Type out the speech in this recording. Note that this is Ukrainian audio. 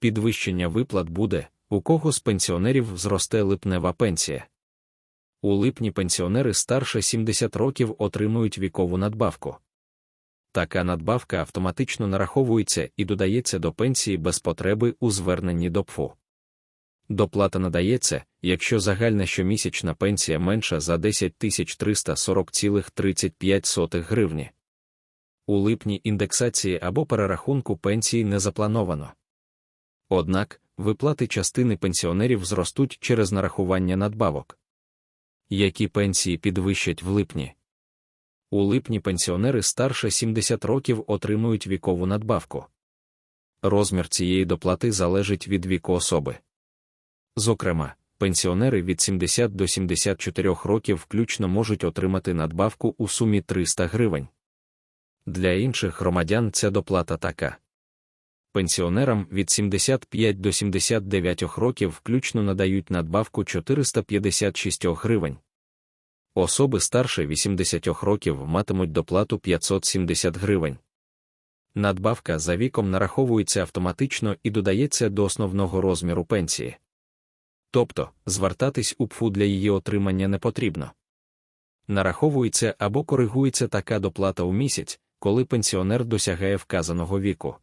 Підвищення виплат буде, у кого з пенсіонерів зросте липнева пенсія. У липні пенсіонери старше 70 років отримують вікову надбавку. Така надбавка автоматично нараховується і додається до пенсії без потреби у зверненні до ПФУ. Доплата надається, якщо загальна щомісячна пенсія менша за 10 340,35 гривні. У липні індексації або перерахунку пенсії не заплановано. Однак, виплати частини пенсіонерів зростуть через нарахування надбавок. Які пенсії підвищать в липні? У липні пенсіонери старше 70 років отримують вікову надбавку. Розмір цієї доплати залежить від віку особи. Зокрема, пенсіонери від 70 до 74 років включно можуть отримати надбавку у сумі 300 гривень. Для інших громадян ця доплата така. Пенсіонерам від 75 до 79 років включно надають надбавку 456 гривень. Особи старше 80 років матимуть доплату 570 гривень. Надбавка за віком нараховується автоматично і додається до основного розміру пенсії. Тобто, звертатись у ПФУ для її отримання не потрібно. Нараховується або коригується така доплата у місяць, коли пенсіонер досягає вказаного віку.